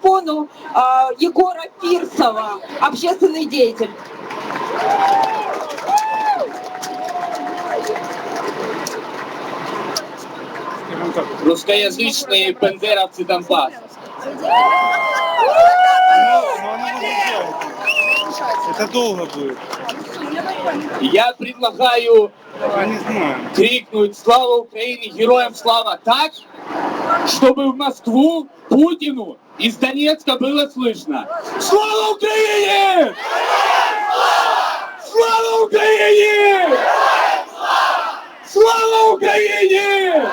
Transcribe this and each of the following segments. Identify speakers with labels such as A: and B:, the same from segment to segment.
A: микрофону а, Егора Фирсова, общественный деятель.
B: русскоязычные бендеровцы Донбасса.
C: Это долго будет.
B: Я предлагаю
C: Я не знаю.
B: крикнуть «Слава Украине! Героям слава!» так, чтобы в Москву Путину из Донецка было слышно. Слава Украине! Слава Украине! Слава Украине!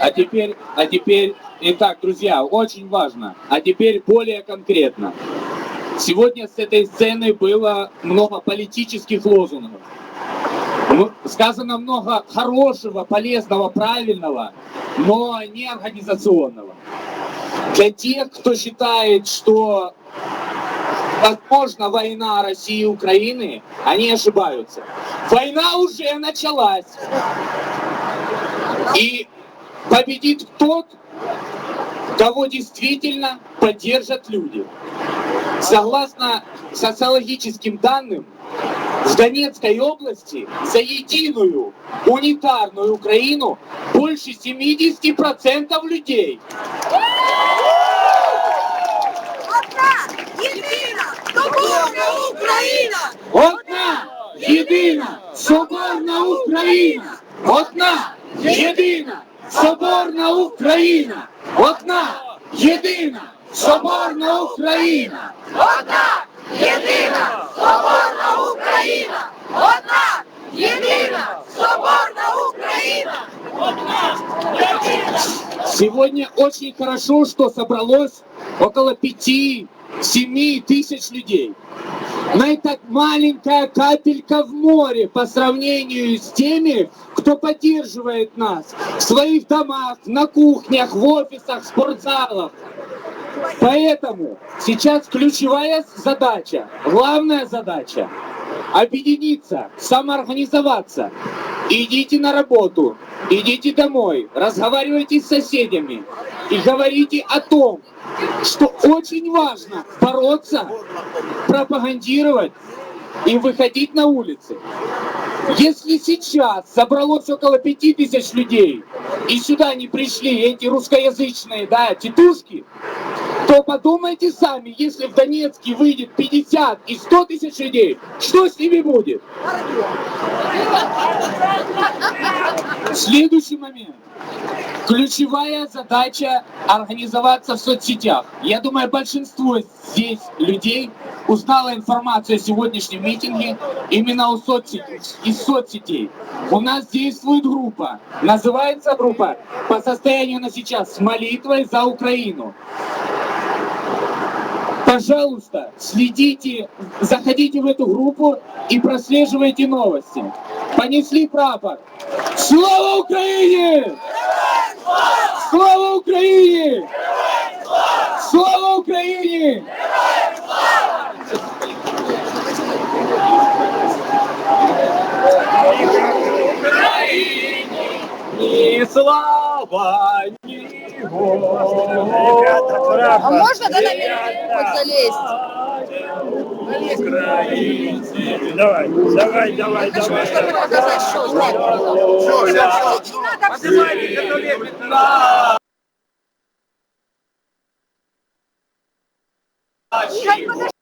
B: А теперь, а теперь, итак, друзья, очень важно. А теперь более конкретно. Сегодня с этой сцены было много политических лозунгов. Ну, Сказано много хорошего, полезного, правильного, но не организационного. Для тех, кто считает, что возможно война России и Украины, они ошибаются. Война уже началась. И победит тот, кого действительно поддержат люди. Согласно социологическим данным, в Донецкой области за единую унитарную Украину больше 70% людей.
D: Одна, єдина, соборна Україна!
B: Одна, єдина, соборна Україна! Одна, єдина, соборна Україна!
D: Одна, єдина, соборна Україна!
B: Сегодня очень хорошо, что собралось около 5-7 тысяч людей. Но это маленькая капелька в море по сравнению с теми, кто поддерживает нас в своих домах, на кухнях, в офисах, в спортзалах. Поэтому сейчас ключевая задача, главная задача объединиться, самоорганизоваться. Идите на работу, идите домой, разговаривайте с соседями и говорите о том, что очень важно бороться, пропагандировать и выходить на улицы. Если сейчас собралось около пяти тысяч людей, и сюда не пришли эти русскоязычные, да, тетушки, то подумайте сами, если в Донецке выйдет 50 и 100 тысяч людей, что с ними будет? Следующий момент. Ключевая задача организоваться в соцсетях. Я думаю, большинство здесь людей узнало информацию о сегодняшнем митинге именно у соцсетей, из соцсетей. У нас действует группа. Называется группа по состоянию на сейчас молитвой за Украину. Пожалуйста, следите, заходите в эту группу и прослеживайте новости. Понесли прапор. Слава Украине! Слава Украине! Слава Украине! Ни слава, горе.
E: А можно, да, наверх хоть залезть?
C: Давай, давай, давай, давай.
E: что подожди.